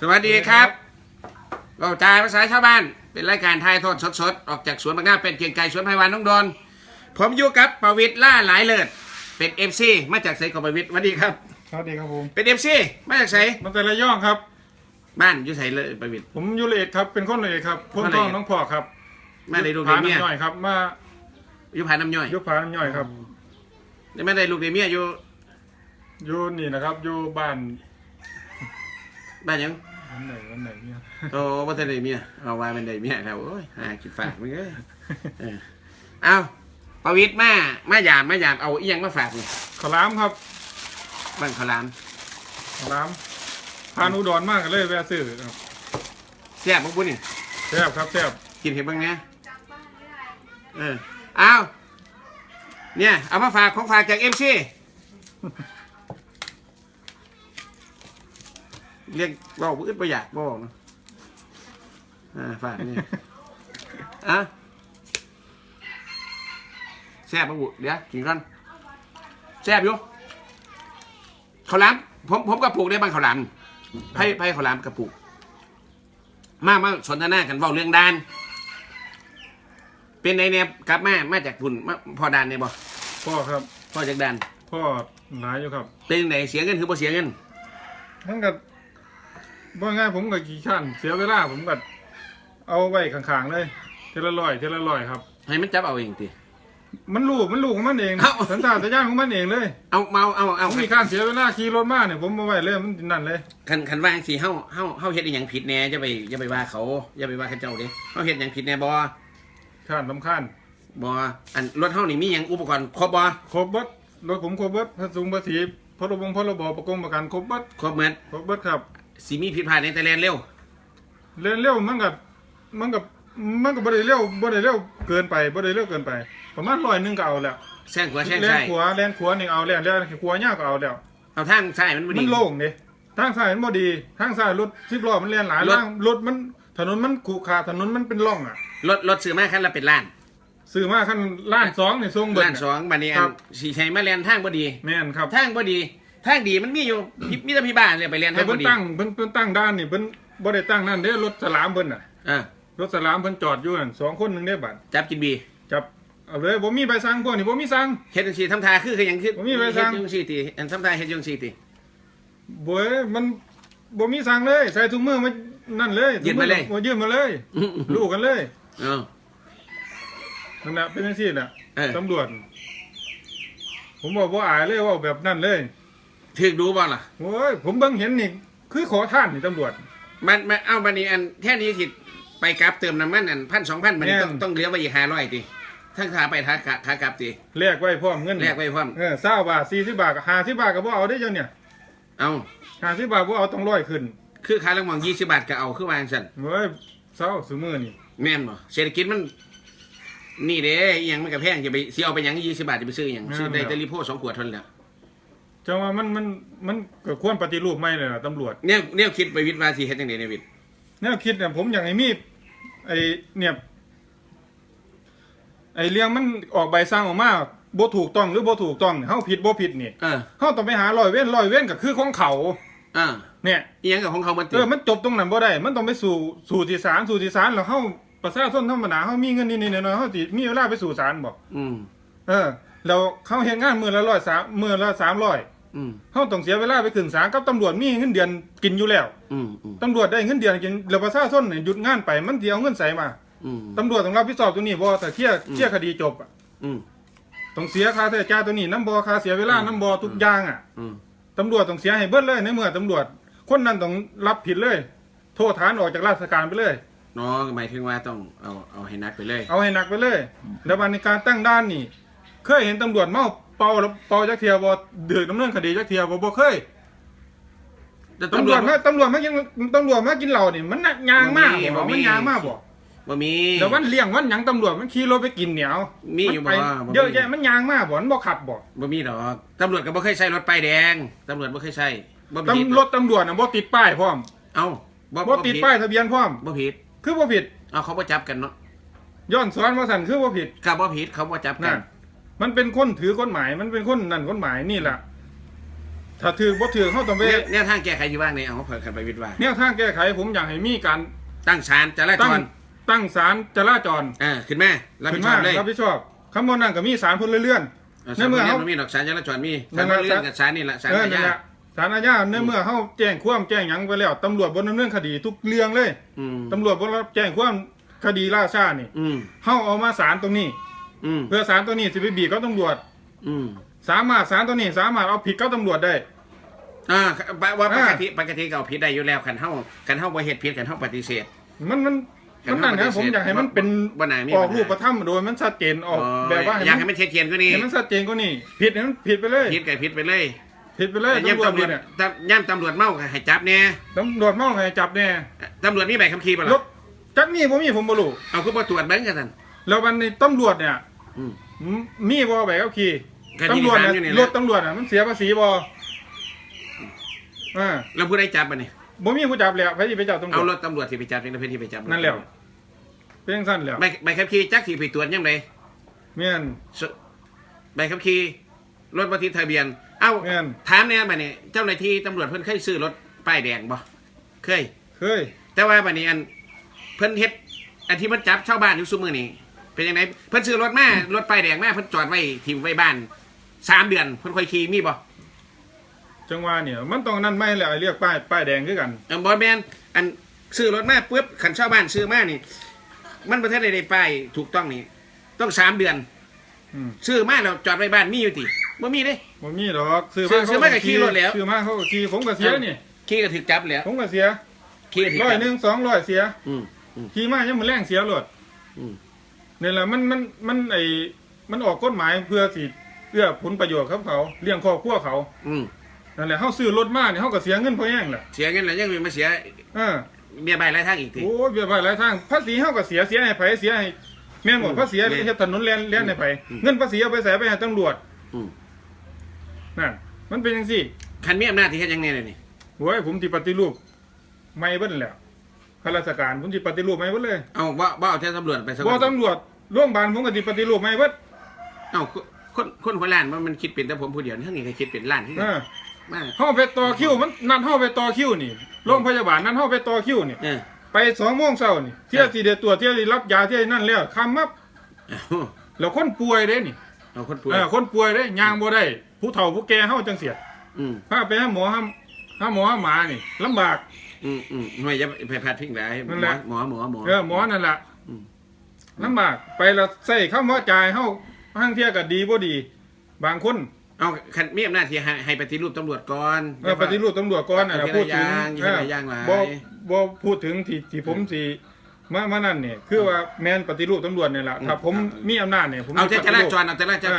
สวัสดีครับเราจ่ายภาษาชาวบ้าน เป็นรายการไทยทอดสดๆ ออกจากสวนบางนาเป็นเกียงไก่สวนไพวันน้องดอน ผมอยู่กับประวิตรล่าหลายเลิศเป็นเอฟซีมาจากไสกับประวิตรสวัสดีครับ สวัสดีครับผมเป็นเอฟซีมาจากไสมันแต่ละย่องครับ บ้านอยู่ไสเลยประวิตร ผมยูเลตครับเป็นคนเลยครับพ่นคนละท้เอีองยดน้องพ่อครับมาได้ลูกผาได้เมียน้ำย่อยครับ มาอยู่ผาน้ำย่อยยุคผาน้ำย่อยครับได้มาได้ลูกได้เมียอยู่อยู่นี่นะครับอยู่บ้าน บ้านหยังวันไหนวันไหนเนี่ยโอ้บ่ทันได้เมียเอาไว้เป็นได้เมียครับโอ้ยหาคิดฝากมึงเอ้ยเออเอาประวิตรมา มายามมายามเอาอีหยังมาฝากนี่ขาวหลามครับบ้านขาวหลามขาวหลามพานอุดรมากกันเลยแวะซื้อครับแซ่บบ่บุญนี่แซ่บครับแซ่บกินเห็นบ้างไงเออเอาเนี่ย เอามาฝากของฝากจากเอ็มซี เรียกบอกอึดประหยัดบอกนะอ่าฝากนี่อะแซ่บปะบุเดี๋ยวกินก่อนแซ่บอยู่ข้าวหลามผมผมกระปุกได้บ้างข้าวหลามไพ่ไพ่ข้าวหลามกระปุก มามาสนทนากันเว้าเรื่องดาน เป็นไอเนี่ยกลับมามาจากพุ่นมาพอดานเนี่ยบ่พ่อครับพอจากดานพ่อหลายอยู่ครับ เป็นไหนเสียเงินคือบ่เสียเงินทั้งกับ ว่าง่ายผมกับกี่ขั้นเสียเวลาผมกับเอาไว้ข้างๆเลยเทละร้อยเทละร้อยครับ ให้มันจับเอาเองติ มันลูกมันลูกของมันเองเอ้า สันตาตะย่านของมันเองเลยเอาเมาเอาเอาผมมีการเสียเวลาขี่รถมาเนี่ยผมมาไว้เลยมันนั่นเลย คันคันว่าจังสิเฮาเฮาเฮาเฮ็ดอีหยังผิดแหน่อย่าไปอย่าไปว่าเขาอย่าไปว่าเขาเจ้าเด้เฮาเฮ็ดหยังผิดแหน่บ่ข้านสำคัญบ่อันรถเฮานี่มีหยังอุปกรณ์ครบบ่ครบเบิดรถผมครบเบิดภาษีภาษีพรบงพรบประกงประกันครบเบิดครบหมดครบเบิดครับ สิมีผิดพลาดในแต่แลนเร็ว เร็วเร็วมันกับมันกับมันกับบ่ได้เร็วบ่ได้เร็วเกินไปบ่ได้เร็วเกินไป ประมาณร้อยหนึงก็เอาแล้วแซงขวาแซงแล่นซ้ายขวาแล่นขวานี่เอาแล้วแล่นขวายาวก็เอาแล้ว เอาทางซ้ายมันบ่มัดี นโล่งนี่ทางซ้ายมันบ่ดีทางซ้ายรถสิบล้อมันแล่นหลายรถทางรถมันถนนมันขรุขระถนนมันเป็นร่องอะ รถรถซื้อมาคันละเป็นล้านซื้อมาคันล้านสองนี่ทรงเบิดล้านสองบัดนี้อัครันบสิใช้มาแล่นทางบ่ดี แม่นครับ ทางบ่ดี ทางดีมันมีอยู่พิมีแต่พี่บ้านเลยไปเรียนแต่ทางเพิ่บ่นดีตั้งเพิ่นเพิ่นตั้งด้านนี่เพิ่นบ่ได้ตั้งนั่นเด้รถสลามเพิ่นน่ะ อ่ารถสลามเพิ่นจอดอยู่นั่นสองคนหนึงได้บัดจับกินบีจับเอาเลยบ่มีใบสั่งพวกนี้บ่มีสั่ง เฮ็ดจังซี่ทำทาคือคือหยังคือผมมีไว้สั่ง เฮ็ดจังซี่ติอันทำทาเฮ็ดจังซี่ติ บ่เอ้ยมันบ่มีสั่งเลย ใส่ถุงมือมานั่นเลยยืดมาเลย ถุงอยื่นมาเลย อื้อลูกกันเลยเออ นั่นน่ะเป็นจังซี่น่ะเออ ตำรวจ ผมบอกบ่อายเลยว่าแบบนั้นเลย ถึกดูบ่ล่ะโอ้ยผมเบิ่งเห็นนี่คือขอท่านนี่ตำรวจ มันมันเอาบัดนี้อันแค่นี้สิไปกลับเติมน้ำมันอัน1,000 2,000มันแม่น ต้องต้องเหลือไว้อีก500ติทั้งขาไปทากะขากลับติแลกไว้พร้อมเงินแลกไว้พร้อมเออ20บาท40บาทก็50บาทก็บ่เอาได้เจ้าเนี่ยเอา50บาทบ่เอาต้องร้อยขึ้นคือค่าละหมอง20บาทก็เอาคือวาจังซั่นเฮ้ยเศร้าซุมื้อนี่แม่นบ่เศรษฐกิจมัน นี่เด้อีหยังมันก็แพงจะไปสิเอาไปหยัง20บาทจะไปซื้อหยังซื้อได้แต่ลิโพสองขวดเท่านั้นแหละ จังว่ามันมันมันก็ควรปฏิรูปใหม่เลยล่ะตำรวจเนี่ยเนี่ยคิดไปวิทย์ว่าสิเฮ็ดจังได๋เนี่ยวิทย์แนวคิดเนี่ยผมอยากให้มีไอเนี่ยไอเรื่องมันออกใบสั่งออกมาบ่ถูกต้องหรือบ่ถูกต้องเนี่ยเฮาผิดบ่ผิดนี่เออเฮาต้องไปหาร้อยเว้นร้อยเว้นก็คือของเขาอ่าเนี่ยอีหยังกับของเขามันติเออมันจบตรงนั้นบ่ได้ มันต้องไปสู่สู่ที่ศาลสู่ที่ศาลแล้วเฮาประชาชนธรรมดาเฮามีเงินนิดๆหน่อยๆเฮาสิมีเวลาไปสู่ศาลบ่อืมเออแล้วเขาเฮ็ดงานมื้อละ100 3มื้อละ300 อืมเฮาต้องเสียเวลาไปขึ้นศาลกับตำรวจมีเงินเดือนกินอยู่แล้วอืมอืมตำรวจได้เงินเดือนกินแล้วประชาชนเนี่ยหยุดงานไปมันสิเอาเงินใส่มาอืมตำรวจต้องรับผิดชอบตัวนี้บ่แต่เคลียร์อืมเคลียร์คดีจบอะอืมต้องเสียค่าใช้จ่ายตัวนี้น้ำบ่ค่าเสียเวลาอืมน้ำบ่ทุกอย่างอะ อืมตำรวจต้องเสียให้เบิดเลยในเมื่อตำรวจ คนนั้นต้องรับผิดเลย โทษฐานออกจากราชการไปเลย น้องหมายถึงว่าต้องเอาเอาให้นักไปเลย เอาให้หนักไปเลย แล้ววันในการตั้งด้านนี่ เคยเห็นตำรวจเมา เป่าแล้วเป่าจักเทียบ่เดือดดำเนินคดีจักเทียบ่บ่เคยแต่ตำรวจมาตำรวจมากินตำรวจมากินเหล้านี่มันน่ะยางมากบ่บ่มี มันยางมากบ่บ่มี แต่วันเลี้ยงวันหยังตำรวจมันขี่รถไปกินเหนียวมีอยู่บ่นไปบ่มี เยอะแยะมันยางมากบ่มันบ่ขับบ่บ่มีดอกตำรวจก็บ่เคยใช้รถป้ายแดงตำรวจบ่เคยใช้บ่ผิดตำรถตำรวจน่ะบ่ติดป้ายพร้อมเอ้าบ่บ่ติดป้ายทะเบียนพร้อม บ่ผิดคือบ่ผิดเอาเขาบ่จับกันเนาะย้อนสอนว่าสั่นคือบ่ผิดก็บ่ผิดเขาบ่จับกันั่นน มันเป็นคนถือกฎหมาย มันเป็นคนนั่นกฎหมายนี่แหละถ้าถือบ่ถือเขาต้องไปแนวแนวทางแก้ไขอยู่บ้างในเอาเผื่อกันไปวิทย์ว่าแนวทางแก้ไขผมอยากให้มีการตั้งศาลจราจตั้งรตั้งศาลจราจรอ่าขึ้นแม่รับขึ้ผินดชมาอบเลยรับผิดชอบคำว่านั่นก็มีศาลพลเรือนเอาในเมื่อศาลเขามันมีดอกศาลจราจรมีนั่ศาลนพแหละลเรือนกับศาลนี่แหละศาลเอออานั่นญาแหละศาลอาญาในเมื่อเขาแจ้งความแจ้งหยังไปแล้วตำรวจบนดำเนินคดีทุกเรื่องเลยอืมตำรวจบนรับแจ้งความคดีล่าช้านี่อืมเขาเอามาศาลตรงนี้ อืมเพื่อศาลตัวนี้สิไปบีบเขาตำรวจ อืมสามารถศาลตัวนี้สามารถเอาผิดเขาตำรวจได้ อ่าว่าปอ่ากติปกติก็เอาผิดได้อยู่แล้วคันเฮาคันเฮาบ่เฮ็ดผิดคันเฮาปฏิเสธ มันมันมันนั่นนะผมอยากให้มันเป็นบ่น่ามีออกปัญหารูปธรรมโดยมันชัดเจนออกแบบว่าอยากให้ให้มันมันเทียนเทียนกว่านี้ให้มันชัดเจนกว่านี้ผิดให้มันผิดไปเลยผิดก็ผิดไปเลยผิดไปเลยย่ำตำรวจตำรวจเนี่ยตำย่ำตำรวจเมาก็ให้จับแน่ตำรวจเมาไงจับแน่ตำรวจมีใบขับขี่บ่รล่ะถจักนี่ผมมีผมบ่รู้เอาคือบ่ตรวจเบิ่งกันซั่น แล้ววันนี้ตำรวจเนี่ยอืม มมีบ่ใบขับขี่ก็ที่ตำรวจถามเนี่ยอยู่นี่แหรละถตำรวจอะมันเสียภาษีบ่อ่าแล้วผู้ใดจับบ่นี่บ่มีผู้จับแล้วใครสิไปจับตำรเอาวจรถตำรวจสิไปจับนี่นะเพิ่นสิไปจับนั่นแหละเป็นจังซั่นแหล้วใบใบขับขี่จักสิไปตรวจยังไงแม่นใบขับขี่รถบ่ติดทะเบียน เอ้าแม่น ถามแน่บัดนี้เจ้าหน้าที่ตำรวจเพิ่นเคยซื้อรถป้ายแดงบ่เคย เคยแต่ว่าบัดนี้อันเพิ่นเฮ็ดอันที่มันจับชาวบ้านอยู่ซุมื้อนี้ เป็นยังไงเพิ่นซื้อรถมารถป้ายแดงมาเพิ่นจอดไว้ทิ้งไว้บ้านสามเดือนเพิ่นค่อยขี่มีบ่จังหวะเนี่ยมันต้องนั่นไม่แหละไอ้เรียกป้ายป้ายแดงคือกันเออบ่แม่นอันซื้อรถมาปุ๊บคันชาวบ้านซื้อมานี่ มันบ่ทันได้ได้ป้ายถูกต้องนี่ต้องสามเดือนอืมซื้อมาแล้วจอดไว้บ้านมีอยู่ติบ่มีเด้ บ่มีดอกซื้อซื้อซื้อมาก็ขี่รถแล้ว ซื้อมาเขาก็ขี่ผมก็เสียนี่ขี่ก็ถูกจับแล้วผมก็เสียขี่ก็ถูกร้อยจับหนึ่งสองร้อยเสียอืม ขี่มายังมือแรงเสียรถอืม นี่แหละมันมันมันไอมันออกกฎหมายเพื่อสิเพื่อผลประโยชน์ครับเขาเลี้ยงครอบครัวเขาอืมนั่นแหละเขาซื้อรถมาเนี่ยเขาก็เสียเงินเพราะแย่งแหละเสียเงินแล้วยังมีมาเสียเออเบี้ยใบรายทางอีกทีโอ้ยเบียร์ไปหลายทางภาษีเขาก็เสียเสียให้ไผเสียให้แม่นบอกภาษีแม่นเฮ็ดถนนแล่นแล่นให้ไผอืมเงินภาษีเอาไปใส่ไปให้ตำรวจอืมนั่นมันเป็นจังซี่คันมีอำนาจที่เฮ็ดหยังไงเลยนี่โว้ยผมสิปฏิรูปไม่เบิ้ลแหล้ว ข้าราชการผมสิปฏิรูปไม่เบิ้ลเลยเอาบ่บ่เอาแท้ตำรวจไปสักบ่คนตำรวจร่วมบาลผมก็สิปฏิรูปไม่เบิ้ลเอาคนคนคนล้านมันมันคิดเป็นแต่ผมผู้เดียวทั้งนี้ก็คิดเป็นล้านที่เออมาเฮาไปต่อคิวมันนัดเฮาไปต่อคิวนี่โรงพยาบาลนั้นเฮาไปต่อคิวนี่เออไปสองโมงเช้านี่เที่ยสิได้ตรวจเที่ยสิรับยาเที่ยนั่นแล้วคำมับเอาแล้วคนป่วยเด้นี่เอาคนป่วยเออคนป่วยเด้ย่างบ่ได้ผู้เฒ่าผู้แก่เฮาจังเสียอืมพาไปหาหมอหาหาหมอหาหมานี่ลำบาก อืมอืมหน่วยจะไปพาดพิงได้หมนั่อนแหละ หมอหมอหมอ เออหมอนั่นล่ะอืม ลำบากไปแล้วใส่คำว่าจ่ายเฮาห้างเที่ยก็ดีบ่ดี บางคนเอาคันมีอำนาจที่ให้ให้ปฏิรูปตำรวจก่อน เออปฏิรูปตำรวจก่อนน่ะเอาทีละพูดถึงอย่างเออทีละอย่างหลาย บ่บ่พูดถึงที่ที่ผมสิ มามานั่นเนี่ยคือว่าแม่นปฏิรูปตำรวจนี่ล่ะถ้าผมมีอำนาจเนี่ยผมเอาสิแต่ปจฏิรารูปจรเอาแต่จราจร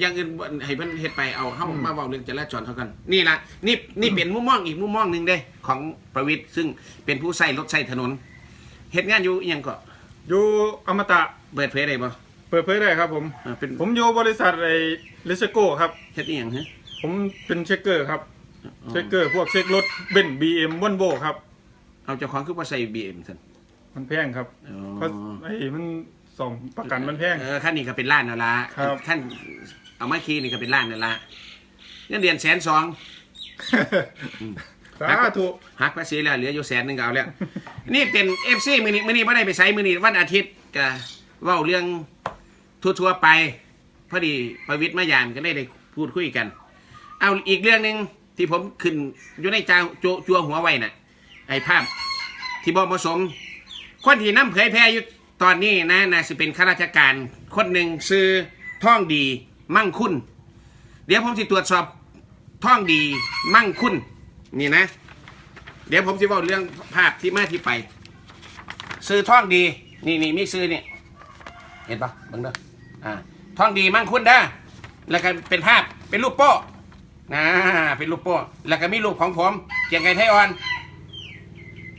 อย่างอื่นให้เพิ่นเฮ็ดไปเอาเฮาอืมมาเว้าเรื่องจราจรเท่ากัน นี่ล่ะนี่นี่เป็นมุมมองอีกมุมมองหนึงเด้ของประวิตรซึ่งเป็นผู้ใช้รถใช้ถนนเฮ็ดงานอยู่อิหยังก็อยู่อมตะเปิดเผยได้บ่เปิดเผยได้ครับผมอ่าเป็นผมอยู่บริษัทไอ้เลสโก้ครับเฮ็ดอีหยังฮะผมเป็นเช็คเกอร์ครับอ๋อเช็คเกอร์พวกเช็ครถเบนซ์บีเอ็มวอนโบครับเอาเจ้าของคือบ่ใส่ BM ซั่น มันแพงครับอ๋อ เพราะไอ้มันส่องประกันมันแพง เออคันนี้ก็เป็นล้านนั่นล่ะครับคันเอามาขี่นี่ก็เป็นล้านนั่นล่ะเงินเดือนแสนสองสาธุหักภาษีแล้วเหลืออยู่แสนหนึงก็เอาแล้ว นี่เป็น FC มื้อนี้มื้อนี้บ่ได้ไปไสมื้อนี้วันอาทิตย์ก็เว้าเรื่องทั่วๆไป พอดีประวิตรมายานก็ได้ได้พูดคุยกัน เอาอีกเรื่องหนึ่งที่ผมขึ้นอยู่ในจาโจจัวหัวไว้น่ะ ไอ้ภาพที่บอกเหมาะสม คนที่นํเผยแพร่อยู่ตอนนี้นะน่าสิเป็นข้าราชการคนหนึ่งซื้อท่องดีมั่งคุณเดี๋ยวผมสิตรวจสอบท่องดีมั่งคุณนี่นะ เดี๋ยวผมจะบอกเรื่องภาพที่มาที่ไป ซื้อท่องดีนี่นี่มีซื้อเนี่ยเห็นปะเบังเด้ออ่าท่องดีมั่งคุณเด้อแล้วก็เป็นภาพเป็นรูปโป้นะเป็นรูปโป้แล้วก็มีรูปของผมเกียงไก่ไทยอ่อน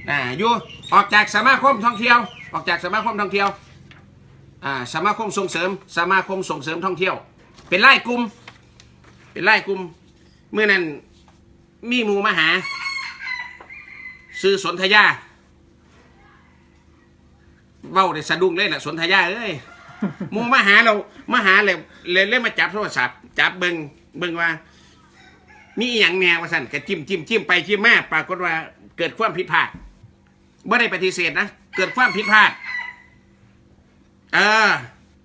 อ่าอยู่ออกจากสมาคมท่องเที่ยว ออกจากสมาคมท่องเที่ยวอ่าสมาคมส่งเสริม สมาคมส่งเสริมท่องเที่ยว เป็นไล่กลุ่มเป็นไล่กลุ่มเมื่อนั้นมีหมูมาหา ซื้อสนธยาเว้าได้สะดุ้งเลยแหละสนธยาเอ้ยหมูมาหาเรามาหาเลยเลยเลยมาจับโทรศัพท์จับเบิงเบิงว่า มีอหย่างแนวว่าสั่นก็จิ้มจิ้มจิ้มไปจิ้มมาปรากฏว่าเกิดความผิดพลาด ไม่ได้ปฏิเสธนะเกิดความผิดพลาดเออ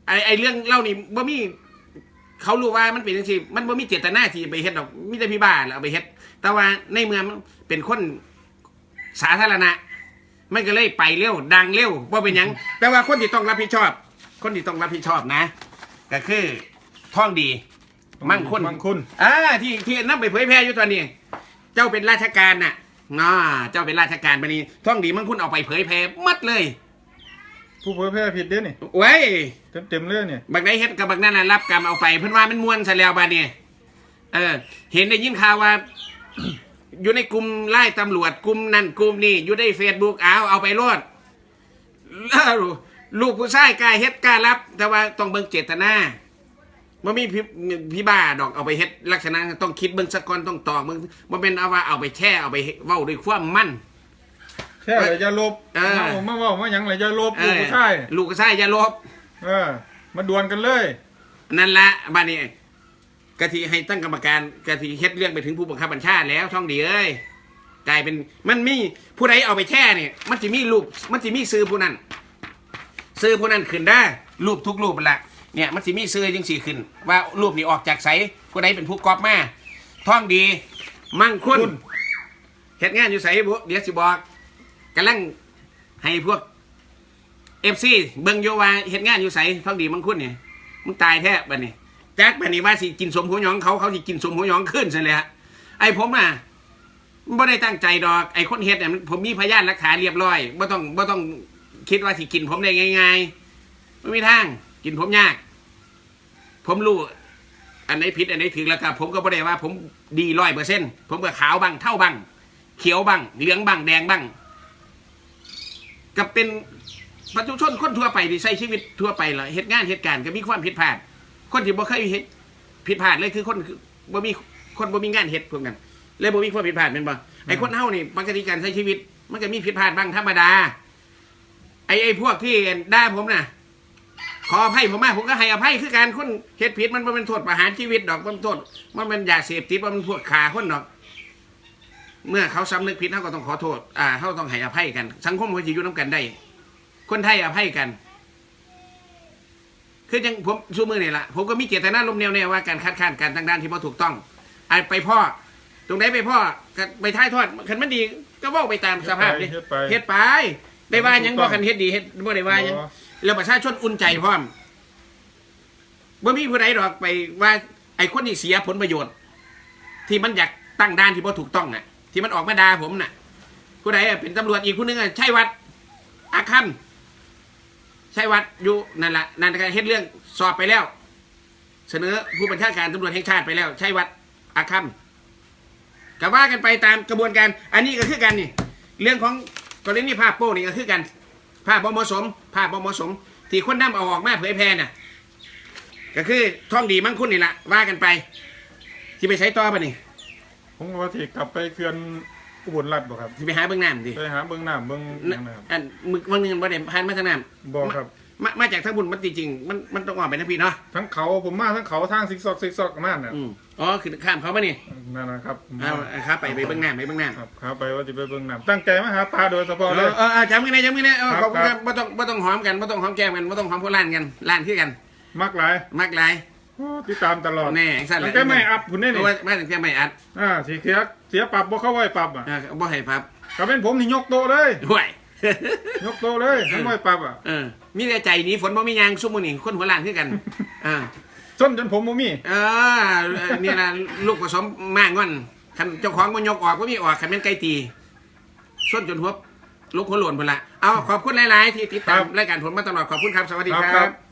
ไอไอเรื่องเล่านี่บ่มีเขารู้ว่ามันเป็นจังซี่มันบ่มีเจตนาที่ไปเฮ็ดดอกมีแต่พี่บ้าแหละเอาไปเฮ็ดแต่ว่าในเมืองมันเป็นคนสาธารณะมันก็เลยไปเร็วดังเร็วว่าเป็นหยังแต่ว่าคนที่ต้องรับผิดชอบ คนที่ต้องรับผิดชอบนะก็คือท่องดีมั่งคุณมั่งคุณอ่าที่ที่นั่ไปเผยแพร่อยู่ตอนนี้ เจ้าเป็นราชการน่ะ น่าเจ้าเป็นราชการปนี้ท่องดีมั่งคุณเอาไปเผยแพร่หมัดเลยผู้เผยแพร่ผิดเด้นี่เว้ยเต็มเต็มๆเลยเนี่ยบักได้เฮ็ดกับบักนั่นน่ะรับกรรมเอาไปเพิ่นว่ามันม่วนซะแล้วบาดนี้เออ เห็นได้ยินข่าวว่า อยู่ในกลุ่มไล่ตำรวจกลุ่มนั่นกลุ่มนี่อยู่ในเฟซบุ๊กเอาเอาไปโลดแล้วลูกผู้ชายกล้าเฮ็ดกล้ารับ แต่ว่าต้องเบิ่งเจตนา บ่มีพี่พี่บ้าดอกเอาไปเฮ็ดลักษณะต้องคิดเบิ่งสักก่อนต้องตอกเบิ่งบ่เป็นเอาว่าเอาไปแช่เอาไปเว้าด้วยความมั่น แค่เลยอย่าลบเออ มามาเว่ามาหยังเลยอย่าลบเอลูกอผู้ชายลูกผู้ชายอย่าลบ เออ มาดวลกันเลย นั่นละบ้านนี้กะทิให้ตั้งกรรมการกะทิเฮ็ดเรื่องไปถึงผู้บังคับบัญชาแล้วช่องดีเอ้ยกลายเป็นมันมีผู้ใดเอาไปแช่เนี่ยมันจะมีรูปมันจะมีซื้อผู้นั้นซื้อผู้นั้นขึ้นได้รูปทุกรูปนั่นละ เนี่ยมันจะมีซื้อจังสี่ขึ้น ว่ารูปนี้ออกจากไสผู้ใดเป็นผู้กอบมาท่องดีมั่งคุคุณณเฮ็ดงานอยู่ไสบุเดี๋ยวสิบอกกำลังให้พวกเอฟซีเบิ่งโยว่าเฮ็ดงานอยู่ไสท่องดีมั่งคุณเนี่ยมึงตายแท้บัดนี้แจ็คบันนี้ว่าสิกินสมหัวหยองเขาเขาสิกินสมหัวหยองขึ้นซะเลยฮะไอ้ผมอะไม่ได้ตั้งใจดอกไอ้คนเฮ็ดเนี่ยมันผมมีพยานหลักฐานเรียบร้อยไม่ต้องไม่ต้องคิดว่าสิกินผมได้ง่ายๆไม่มีทางกินผมยาก ผมรู้อันไหนผิดอันไหนถูกแล้วก็ผมก็ไม่ได้ว่า ผมดีร้อยเปอร์เซ็นต์ผมก็ขาวบ้างเท่าบ้างเขียวบ้างเหลืองบ้างแดงบ้างก็เป็นประชาชนคนทั่วไปที่ใช้ชีวิตทั่วไปละเหตุงานเหตุการณ์ก็มีความผิดพลาด คนที่บ่เคยเฮ็ดผิดพลาดเลยคือคนคือบ่มีคนบ่มีงานเฮ็ดพวกนั้นเลยบ่มีความผิดพลาดเป็นบ่ไอ้คนเฮานี่ปกติการใช้ชีวิต มันก็มีผิดพลาดบ้างธรรมดาไอ้ไอ้พวกที่ด่าผมน่ะ ขออภัยผมมาผมก็ให้อภัยคือการคนเฮ็ดผิดมันบ่เป็นโทษประหารชีวิตดอกมันโทษมันเป็นยาเสพติดมันพวกขาคนดอก เมื่อเขาสำนึกผิดเขาก็ต้องขอโทษ อ่าเขาต้องให้อภัยกัน สังคมเขาจะอยู่น้ำกันได้ คนไทยอภัยกัน คือยังผมชูมือนี่แหละผมก็มีเจตนาลมแนวแนวว่าการคัดค้านการทางด้านที่ไม่ถูกต้องไอ้ไปพ่อตรงไหนไปพ่อก็ไปท้ายทอดคันมันดีก็เว่าไปตามสภาพดิเฮ็ดไปเฮ็ดไปได้ว่าหยังบ่คันเฮ็ดดีเฮ็ดบ่ได้ว่าหยังบ่ แล้วประชาชนอุ่นใจพร้อมบ่มีผู้ใดดอกไปว่า ไอ้คนที่เสียผลประโยชน์ ที่มันอยากตั้งด้านที่บ่ถูกต้องน่ะ ที่มันออกมาด่าผมน่ะ ผู้ใดเป็นตำรวจอีกผู้นึงอะใช่วัด อาคัมใช่วัดอยู่นั่นแหละนั่นก็เฮ็ดเรื่องสอบไปแล้ว เสนอผู้บัญชาการตำรวจแห่งชาติไปแล้ว ใช่วัดอาคัมก็ว่ากันไปตามกระบวนการ อันนี้ก็คือกันนี่ เรื่องของกรณีภาพโป้นี่ก็คือกัน ภาพบ่เหมาะสมาพบ่เหมาะสม ที่คนนำเอาออกมาเผยแพร่น่ะ ก็คือท่องดีมั่งคุณนี่แหละว่ากันไป ที่ไปใช้ต่อปะนี่ผมก็ว่าที่กลับไปเขื่อนอุบลรัฐบ่ครับที่ไปหาเบื้องน้ำดิไปหาเบิ่งน้ำเบิ่งหยังนะครับอันมึกวันหนึงวันเดีผ่านมาทางน้ำบ่ครับ มามาจากทางบุญมันจริงๆมันมันต้องออกไปนะพี่เนาะทั้งเขาผมมาทั้งเขาทางซิกซอกซิกซอกประมาณน่ะอืมอ๋อคือข้ามเขาปะนี่นั่นนะครับเอาเอาครับไปไปเบื้องน้ำไปเบื้องน้ำครับครับไปว่าจะไปเบิ่งน้ำตั้งใจมาหาปลาโดยเฉพาะเอเลอยเออเออจำกันได้จำกันได้เออครับขอบคุณคครัรับบไม่ต้องไม่ต้องหอมกันไม่ต้องหอมแก้มกันไม่ต้องหอมพวกล้านกันล้านคือกันมักหลายมากหลายโอ้ติดตามตลอดแน่สั้นแหตั้ละงแต่ไม่อัพคุณได้เพนี่ราะว่ามาถึงแค่ไม่อัดอ่าสีเสียเสียปรับบ่เข้าไว้ปรับอะเออบ่ให้พับก็เป็นผมนี่ยกโตะเลยห่วย ยกโตะเลยทั้งไว้ปรับอะเออมีแต่ใจหนี้ฝนบ่มียางซุ่มมือนี่คนหัวล้านคือกันอ่าส้นจนผมบ่มีเออเนี่ยนะลูกผสมมากงอนคันเจ้าของมันยกออกก็มีออกคันเป็นไก่ตีส้นจนหัวลูกหัวหล่นพุ่นละเอาขอบคุณหลาย ๆ ที่ติดตามรายการผมมาตลอดขอบคุณครับสวัสดีครับคครัรับ บ